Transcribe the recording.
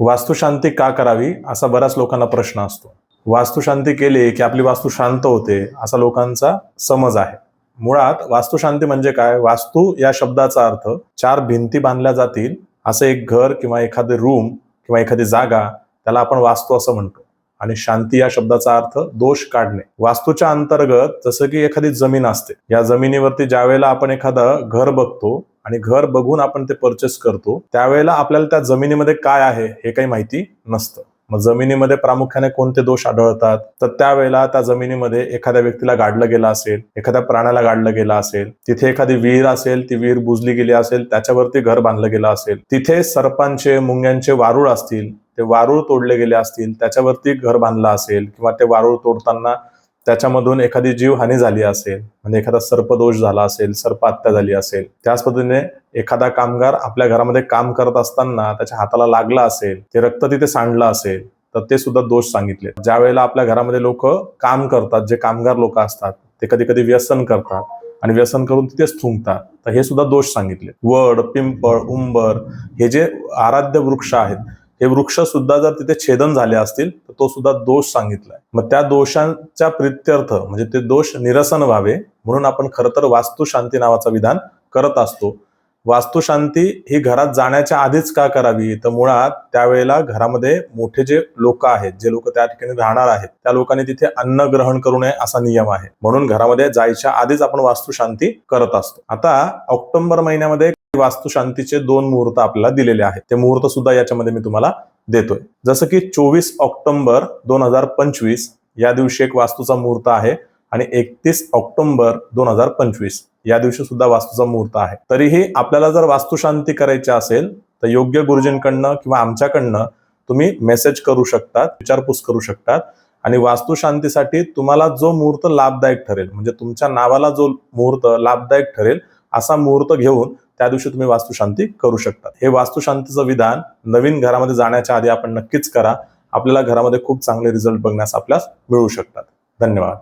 वास्तुशांती का करावी असा बऱ्याच लोकांना प्रश्न असतो. वास्तुशांती केली की आपली वास्तू शांत होते असा लोकांचा समज आहे. मुळात वास्तुशांती म्हणजे काय? वास्तू या शब्दाचा अर्थ चार भिंती बांधल्या जातील असं एक घर किंवा एखादे रूम किंवा एखादी जागा त्याला आपण वास्तू असं म्हणतो. आणि शांती या शब्दाचा अर्थ दोष काढणे. वास्तूच्या अंतर्गत जसं की एखादी जमीन असते. या जमिनीवरती ज्या वेळेला आपण एखादं घर बघतो आणि घर बघून आपण ते परचेस करतो त्यावेळेला आपल्याला त्या जमिनीमध्ये काय आहे हे काही माहिती नसतं. मग जमिनीमध्ये प्रामुख्याने कोणते दोष आढळतात? तर त्यावेळेला त्या जमिनीमध्ये एखाद्या व्यक्तीला गाडलं गेलं असेल एखाद्या प्राण्याला गाडलं गेलं असेल तिथे एखादी विहीर असेल ती विहीर बुजली गेली असेल त्याच्यावरती घर बांधलं गेलं असेल तिथे सर्पांचे मुंग्यांचे वारूळ असतील ते वारूळ तोडले गेले असतील त्याच्यावरती घर बांधलं असेल किंवा ते वारूळ तोडताना त्याच्यामधून एखादी जीवहानी झाली असेल म्हणजे एखादा सर्पदोष झाला असेल सर्पहत्या झाली असेल त्याच पद्धतीने एखादा कामगार आपल्या घरामध्ये काम करत असताना त्याच्या हाताला लागला असेल ते रक्त तिथे सांडलं असेल तर ते सुद्धा दोष सांगितले. ज्या वेळेला आपल्या घरामध्ये लोक काम करतात जे कामगार लोक असतात ते कधी कधी व्यसन करतात आणि व्यसन करून तिथेच थुंकतात तर हे सुद्धा दोष सांगितले. वड पिंपळ उंबर हे जे आराध्य वृक्ष आहेत हे वृक्ष सुद्धा जर तिथे छेदन झाले असतील तो सुद्धा दोष सांगितलाय. मग त्या दोषांच्या प्रित्यर्थ म्हणजे ते दोष निरसन व्हावे म्हणून आपण खरं तर वास्तुशांती नावाचं विधान करत असतो. वास्तुशांती ही घरात जाण्याच्या आधीच का करावी? तर मुळात त्यावेळेला घरामध्ये मोठे जे लोक आहेत जे लोक त्या ठिकाणी राहणार आहेत त्या लोकांनी तिथे अन्न ग्रहण करू नये असा नियम आहे. म्हणून घरामध्ये जायच्या आधीच आपण वास्तुशांती करत असतो. आता ऑक्टोबर महिन्यामध्ये वास्तुशांतीचे दोन मुहूर्त आपल्याला दिलेले आहेत. ते मुहूर्त सुद्धा याच्यामध्ये मी तुम्हाला देतोय. जसं की चोवीस ऑक्टोबर दोन हजार पंचवीस या दिवशी एक वास्तूचा मुहूर्त आहे आणि एकतीस ऑक्टोबर दोन हजार पंचवीस या दिवशी सुद्धा वास्तूचा मुहूर्त आहे. तरीही आपल्याला जर वास्तुशांती करायची असेल तर योग्य गुरुजींकडनं किंवा आमच्याकडनं तुम्ही मेसेज करू शकतात विचारपूस करू शकतात आणि वास्तुशांतीसाठी तुम्हाला जो मुहूर्त लाभदायक ठरेल म्हणजे तुमच्या नावाला जो मुहूर्त लाभदायक ठरेल असा मुहूर्त घेऊन त्या दिवशी तुम्ही वास्तुशांती करू शकता. हे वास्तुशांतीचं विधान नवीन घरामध्ये जाण्याच्या आधी आपण नक्कीच करा. आपल्याला घरामध्ये खूप चांगले रिझल्ट बघण्यास आपल्यास मिळू शकतात. धन्यवाद.